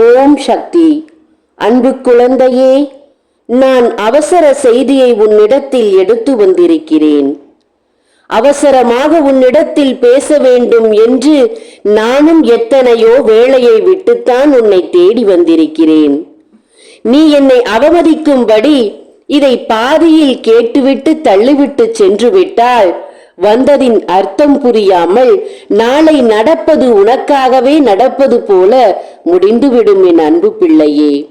ஓம் சக்தி. அன்பு குழந்தையே நான் அவசர செய்தியை உன்னிடத்தில் எடுத்து வந்திருக்கிறேன். அவசரமாக உன்னிடத்தில் பேச வேண்டும் என்று நானும் எத்தனையோ வேளையை விட்டுத்தான் உன்னை தேடி வந்திருக்கிறேன். நீ என்னை அவமதிக்கும்படி இதை பாதியில் கேட்டுவிட்டு தள்ளிவிட்டு சென்று விட்டால் வந்ததின் அர்த்தம் புரியாமல் நாளை நடப்பது உனக்காகவே நடப்பது போல முடிந்துவிடும் என் அன்பு பிள்ளையே.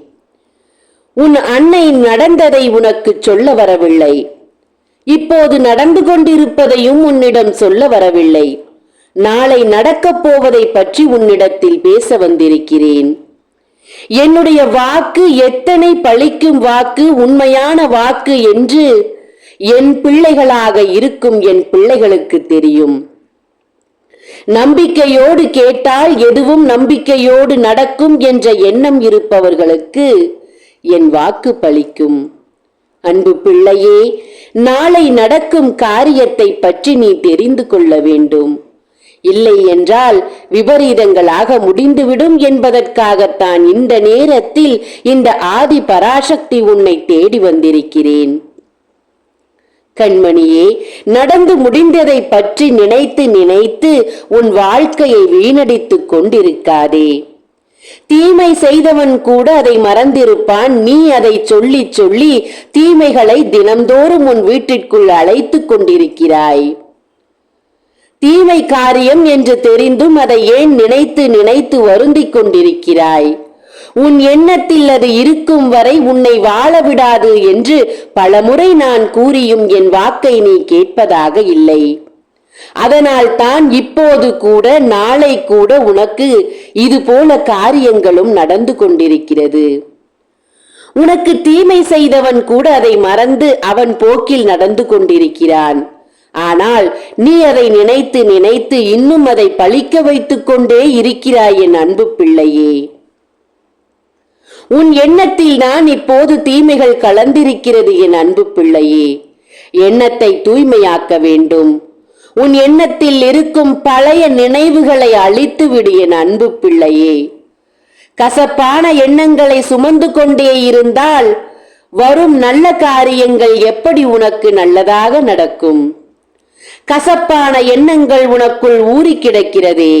உன் அன்னை நடந்ததை உனக்கு சொல்ல வரவில்லை. இப்போது நடந்து கொண்டிருப்பதையும் உன்னிடம் சொல்ல வரவில்லை. நாளை நடக்கப் போவதை பற்றி உன்னிடத்தில் பேச வந்திருக்கிறேன். என்னுடைய வாக்கு எத்தனை பழிக்கும் வாக்கு உண்மையான வாக்கு என்று என் பிள்ளைகளாக இருக்கும் என் பிள்ளைகளுக்கு தெரியும். நம்பிக்கையோடு கேட்டால் எதுவும் நம்பிக்கையோடு நடக்கும் என்ற எண்ணம் இருப்பவர்களுக்கு என் வாக்கு பலிக்கும் அன்பு பிள்ளையே நாளை நடக்கும் காரியத்தை பற்றி நீ தெரிந்து கொள்ள வேண்டும். இல்லை என்றால் விபரீதங்களாக முடிந்துவிடும் என்பதற்காகத்தான் இந்த நேரத்தில் இந்த ஆதி பராசக்தி உன்னை தேடி வந்திருக்கிறேன். கண்மணியே நடந்து முடிந்ததை பற்றி நினைத்து நினைத்து உன் வாழ்க்கையை வீணடித்துக் கொண்டிருக்காதே. தீமை செய்தவன் கூட அதை மறந்திருப்பான். நீ அதை சொல்லி சொல்லி தீமைகளை தினம்தோறும் உன் வீட்டிற்குள் அழைத்துக் கொண்டிருக்கிறாய். தீமை காரியம் என்று தெரிந்தும் அதை ஏன் நினைத்து நினைத்து வருந்திக் கொண்டிருக்கிறாய்? உன் எண்ணத்தில் அது இருக்கும் வரை உன்னை வாழ விடாது என்று பலமுறை நான் கூறியும் என் வாக்கை நீ கேட்பதாக இல்லை. அதனால் தான் இப்போது கூட நாளை கூட உனக்கு இது போல காரியங்களும் நடந்து கொண்டிருக்கிறது. உனக்கு தீமை செய்தவன் கூட அதை மறந்து அவன் போக்கில் நடந்து கொண்டிருக்கிறான். ஆனால் நீ அதை நினைத்து நினைத்து இன்னும் அதை பழிக்க வைத்துக் கொண்டே இருக்கிறாய் என் அன்பு பிள்ளையே. உன் எண்ணத்தில் நான் இப்போது தீமைகள் கலந்திருக்கிறது என் அன்பு பிள்ளையே. எண்ணத்தை தூய்மையாக்க வேண்டும். உன் எண்ணத்தில் இருக்கும் பழைய நினைவுகளை அழித்து விடு என் அன்பு பிள்ளையே. கசப்பான எண்ணங்களை சுமந்து கொண்டே இருந்தால் வரும் நல்ல காரியங்கள் எப்படி உனக்கு நல்லதாக நடக்கும்? கசப்பான எண்ணங்கள் உனக்குள் ஊறி கிடக்கிறதே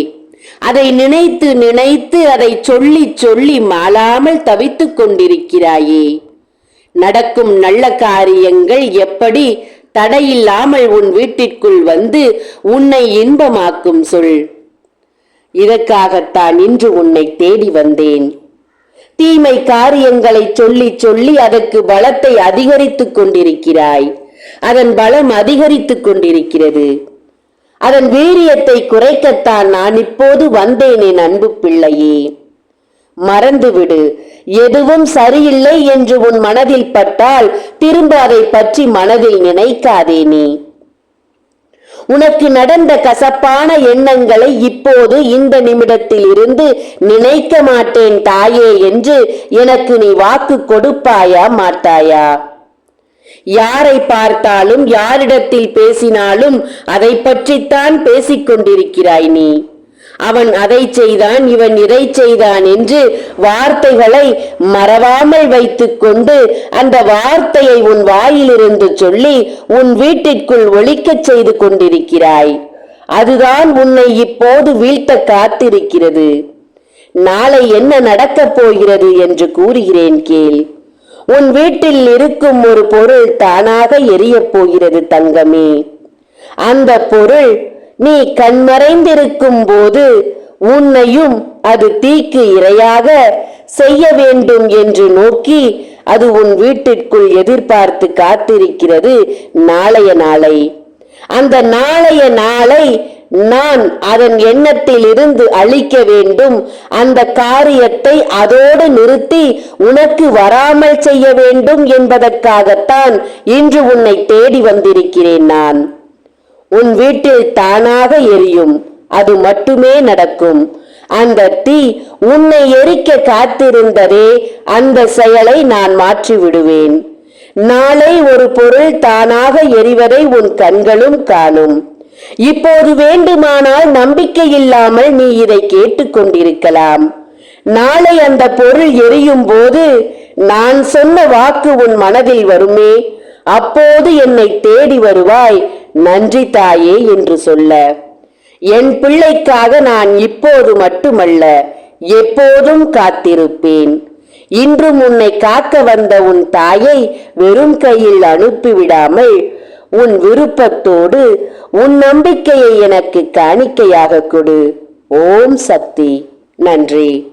அதை நினைத்து நினைத்து அதை சொல்லி சொல்லி மாளாமல் தவித்துக் கொண்டிருக்கிறாயே. நடக்கும் நல்ல காரியங்கள் எப்படி? தடையில்லாமல் உன் வீட்டிற்குள் வந்து உன்னை இன்பமாக்கும் சொல். இதற்காகத்தான் இன்று உன்னை தேடி வந்தேன். தீமை காரியங்களை சொல்லி சொல்லி அதற்கு பலத்தை அதிகரித்துக் கொண்டிருக்கிறாய். அதன் பலம் அதிகரித்துக் கொண்டிருக்கிறது. அதன் வீரியத்தை குறைக்கத்தான் நான் இப்போது வந்தேன் என் அன்பு பிள்ளையே. மறந்துவிடு. எதுவும் சரியில்லை என்று உன் மனதில் பட்டால் திரும்ப அதை பற்றி மனதில் நினைக்காதே நீ. உனக்கு நடந்த கசப்பான எண்ணங்களை இப்போது இந்த நிமிடத்தில் இருந்து நினைக்க மாட்டேன் தாயே என்று எனக்கு நீ வாக்கு கொடுப்பாயா மாட்டாயா? யாரை பார்த்தாலும் யாரிடத்தில் பேசினாலும் அதை பற்றித்தான் பேசிக் கொண்டிருக்கிறாய் நீ. அவன் அதை செய்தான் இவன் இதை செய்தான் என்று வார்த்தைகளை மறவாமல் வைத்துக்கொண்டு அந்த வார்த்தையை உன் வாயிலிருந்து சொல்லி உன் வீட்டிற்குள் ஒழிக்கச் செய்து கொண்டிருக்கிறாய். அதுதான் உன்னை இப்போது வீழ்த்த காத்திருக்கிறது. நாளை என்ன நடக்கப் போகிறது என்று கூறுகிறேன் கேள். உன் வீட்டில் இருக்கும் ஒரு பொருள் தானாக எரியப் போகிறது தங்கமே. அந்த பொருள் நீ கண்மறைந்திருக்கும் போது உன்னையும் அது தீக்கு இரையாக செய்ய வேண்டும் என்று நோக்கி அது உன் வீட்டிற்குள் எதிர்பார்த்து காத்திருக்கிறது நாளைய நாளை. அந்த நாளைய நாளை நான் அதன் எண்ணத்தில் இருந்து அழிக்க வேண்டும். அந்த காரியத்தை அதோடு நிறுத்தி உனக்கு வராமல் செய்ய வேண்டும் என்பதற்காகத்தான் இன்று உன்னை தேடி வந்திருக்கிறேன் நான். உன் வீட்டில் தானாக எரியும். அது மட்டுமே நடக்கும். அந்த தீ உன்னை எரிக்க காத்திருந்ததே அந்த செயலை நான் மாற்றி விடுவேன் நாளை ஒரு பொருள் தானாக எரிவதை உன் கண்களும் காணும். இப்போது வேண்டுமானால் நம்பிக்கை இல்லாமல் நீ இதை கேட்டுக்கொண்டிருக்கலாம். நாளை அந்த பொருள் எரியும் போது நான் சொன்ன வாக்கு உன் மனதில் வருமே. அப்போது என்னை தேடி வருவாய். நன்றி தாயே என்று சொல்ல. என் பிள்ளைக்காக நான் இப்போது மட்டுமல்ல எப்போதும் காத்திருப்பேன். இன்றும் உன்னை காக்க வந்த உன் தாயை வெறும் கையில் அனுப்பிவிடாமல் உன் விருப்பத்தோடு உன் நம்பிக்கையை எனக்கு காணிக்கையாக கொடு. ஓம் சக்தி. நன்றி.